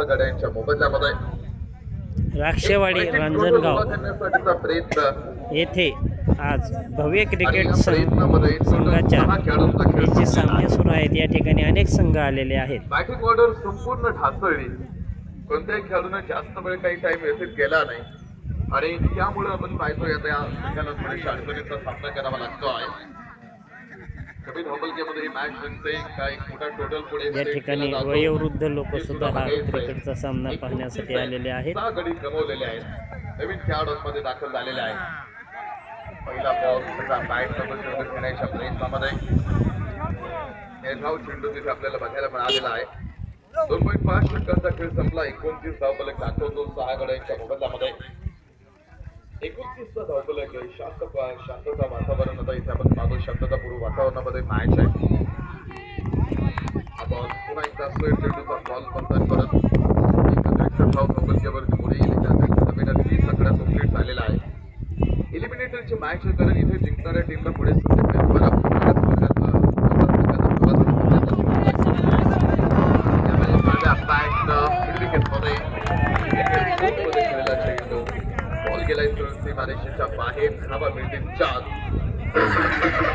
गाड्यांच्या मोबदल्यामध्ये. राक्षेवाडी रांजणगाव करण्यासाठीचा प्रयत्न येथे आज भव्य क्रिकेट संघाच्या याचे सामने सुरू आहेत. या ठिकाणी अनेक संघ आलेले आहेत. बॅटिंग ऑर्डर संपूर्ण ढासळली. कोणत्याही खेळाडूने जास्त वेळ काही टाइम व्यतीत केला नाही. आणि त्यामुळे आपण पाहतोय आता या संघाला थोड्याशा अडचणीचा सामना करावा लागतो आहे. या ठिकाणी वयोवृद्ध लोक सुद्धा हा क्रिकेटचा सामना पाहण्यासाठी आलेले आहेत. नवीन खेळाडूंमध्ये दाखल झालेले आहेत. पहिला बॉल त्याचा बॅट नंबर चेंडू घेण्याच्या प्रयत्नामध्ये. चेंडू तिथे आपल्याला बघायला मिळालेला आहे. दोन पॉईंट पाच षटकांचा खेळ संपला. एकोणतीस धावफलक दाखवतो सहा गड्यांच्या मोबदल्यामध्ये. एकोणतीसचा धावफलक आहे शांत शांतता वातावरण आता इथे आपण पाहतो शांततापूर्व वातावरणामध्ये मॅच आहे बॉल पुन्हा एकदा स्वेट चेंडूचा बॉल बनतात परत एकत्रित धाव पुढे येईल त्यानंतर कंप्लीट झालेला आहे एलिमिनेटरची मॅच आहे कारण इथे जिंकणाऱ्या टीमला पुढे सध्या बराच केला त्यामुळे माझ्या बॅट बाहेर धावा मिळतील चार